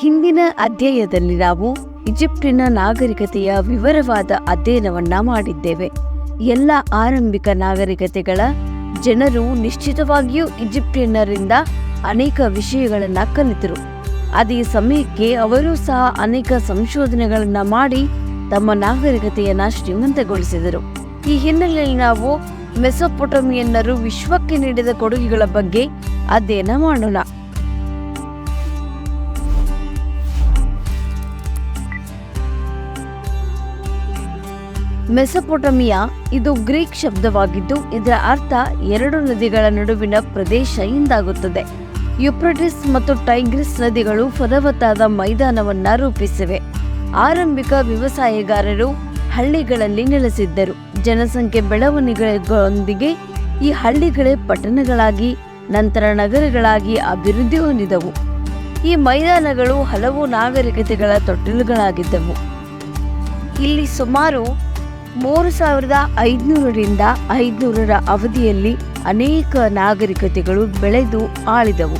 ಹಿಂದಿನ ಅಧ್ಯಾಯದಲ್ಲಿ ನಾವು ಈಜಿಪ್ಟಿನ ನಾಗರಿಕತೆಯ ವಿವರವಾದ ಅಧ್ಯಯನವನ್ನ ಮಾಡಿದ್ದೇವೆ. ಎಲ್ಲ ಆರಂಭಿಕ ನಾಗರಿಕತೆಗಳ ಜನರು ನಿಶ್ಚಿತವಾಗಿಯೂ ಈಜಿಪ್ಟಿಯನ್ನರಿಂದ ಅನೇಕ ವಿಷಯಗಳನ್ನ ಕಲಿತರು. ಅದೇ ಸಮಯಕ್ಕೆ ಅವರು ಸಹ ಅನೇಕ ಸಂಶೋಧನೆಗಳನ್ನ ಮಾಡಿ ತಮ್ಮ ನಾಗರಿಕತೆಯನ್ನ ಶ್ರೀಮಂತಗೊಳಿಸಿದರು. ಈ ಹಿನ್ನೆಲೆಯಲ್ಲಿ ನಾವು ಮೆಸೊಪೊಟಮಿಯನ್ನರು ವಿಶ್ವಕ್ಕೆ ನೀಡಿದ ಕೊಡುಗೆಗಳ ಬಗ್ಗೆ ಅಧ್ಯಯನ ಮಾಡೋಣ. ಮೆಸೊಪೊಟಮಿಯಾ ಇದು ಗ್ರೀಕ್ ಶಬ್ದವಾಗಿದ್ದು, ಇದರ ಅರ್ಥ ಎರಡು ನದಿಗಳ ನಡುವಿನ ಪ್ರದೇಶ ಎಂದಾಗುತ್ತದೆ ಯುಪ್ರಟಿಸ್ ಮತ್ತು ಟೈಗ್ರಿಸ್ ನದಿಗಳು ಫಲವತ್ತಾದ ಮೈದಾನವನ್ನ ರೂಪಿಸಿವೆ. ಆರಂಭಿಕ ವ್ಯವಸಾಯಗಾರರು ಹಳ್ಳಿಗಳಲ್ಲಿ ನೆಲೆಸಿದ್ದರು. ಜನಸಂಖ್ಯೆ ಬೆಳವಣಿಗೆಗಳೊಂದಿಗೆ ಈ ಹಳ್ಳಿಗಳೇ ಪಟ್ಟಣಗಳಾಗಿ, ನಂತರ ನಗರಗಳಾಗಿ ಅಭಿವೃದ್ಧಿ ಹೊಂದಿದವು. ಈ ಮೈದಾನಗಳು ಹಲವು ನಾಗರಿಕತೆಗಳ ತೊಟ್ಟಿಲುಗಳಾಗಿದ್ದವು. ಇಲ್ಲಿ ಸುಮಾರು ಮೂರು ಸಾವಿರದ ಐದುನೂರರಿಂದ ಐದುನೂರರ ಅವಧಿಯಲ್ಲಿ ಅನೇಕ ನಾಗರಿಕತೆಗಳು ಬೆಳೆದು ಆಳಿದವು.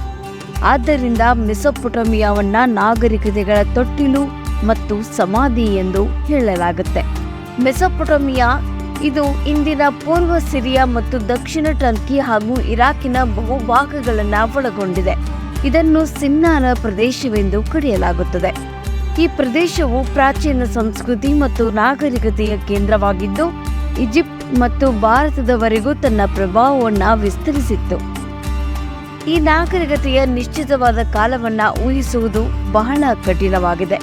ಆದ್ದರಿಂದ ಮೆಸೊಪೊಟೋಮಿಯಾವನ್ನ ನಾಗರಿಕತೆಗಳ ತೊಟ್ಟಿಲು ಮತ್ತು ಸಮಾಧಿ ಎಂದು ಹೇಳಲಾಗುತ್ತೆ. ಮೆಸೊಪೊಟಮಿಯಾ ಇದು ಇಂದಿನ ಪೂರ್ವ ಸಿರಿಯಾ ಮತ್ತು ದಕ್ಷಿಣ ಟರ್ಕಿ ಹಾಗೂ ಇರಾಕಿನ ಬಹುಭಾಗಗಳನ್ನು ಒಳಗೊಂಡಿದೆ. ಇದನ್ನು ಸಿನ್ನಾರ ಪ್ರದೇಶವೆಂದು ಕರೆಯಲಾಗುತ್ತದೆ. ಈ ಪ್ರದೇಶವು ಪ್ರಾಚೀನ ಸಂಸ್ಕೃತಿ ಮತ್ತು ನಾಗರಿಕತೆಯ ಕೇಂದ್ರವಾಗಿದ್ದು, ಈಜಿಪ್ಟ್ ಮತ್ತು ಭಾರತದವರೆಗೂ ತನ್ನ ಪ್ರಭಾವವನ್ನು ವಿಸ್ತರಿಸಿತ್ತು. ಈ ನಾಗರಿಕತೆಯ ನಿಶ್ಚಿತವಾದ ಕಾಲವನ್ನು ಊಹಿಸುವುದು ಬಹಳ ಕಠಿಣವಾಗಿದೆ.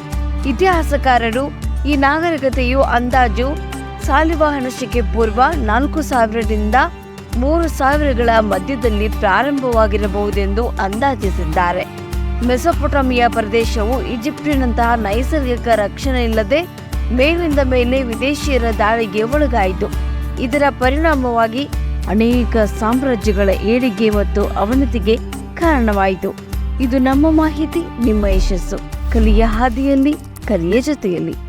ಇತಿಹಾಸಕಾರರು ಈ ನಾಗರಿಕತೆಯು ಅಂದಾಜು ಸಾಲಿವಾಹನ ಶಕೆ ಪೂರ್ವ ನಾಲ್ಕು ಸಾವಿರದಿಂದ ಮೂರು ಸಾವಿರಗಳ ಮಧ್ಯದಲ್ಲಿ ಪ್ರಾರಂಭವಾಗಿರಬಹುದೆಂದು ಅಂದಾಜಿಸಿದ್ದಾರೆ. ಮೆಸೊಪೊಟಮಿಯಾ ಪ್ರದೇಶವು ಈಜಿಪ್ಟಿನಂತಹ ನೈಸರ್ಗಿಕ ರಕ್ಷಣೆ ಇಲ್ಲದೆ ಮೇಲಿಂದ ಮೇಲೆ ವಿದೇಶಿಯರ ದಾಳಿಗೆ ಒಳಗಾಯಿತು. ಇದರ ಪರಿಣಾಮವಾಗಿ ಅನೇಕ ಸಾಮ್ರಾಜ್ಯಗಳ ಏಳಿಗೆ ಮತ್ತು ಅವನತಿಗೆ ಕಾರಣವಾಯಿತು. ಇದು ನಮ್ಮ ಮಾಹಿತಿ, ನಿಮ್ಮ ಯಶಸ್ಸು. ಕಲಿಯ ಹಾದಿಯಲ್ಲಿ, ಕಲಿಯ ಜೊತೆಯಲ್ಲಿ.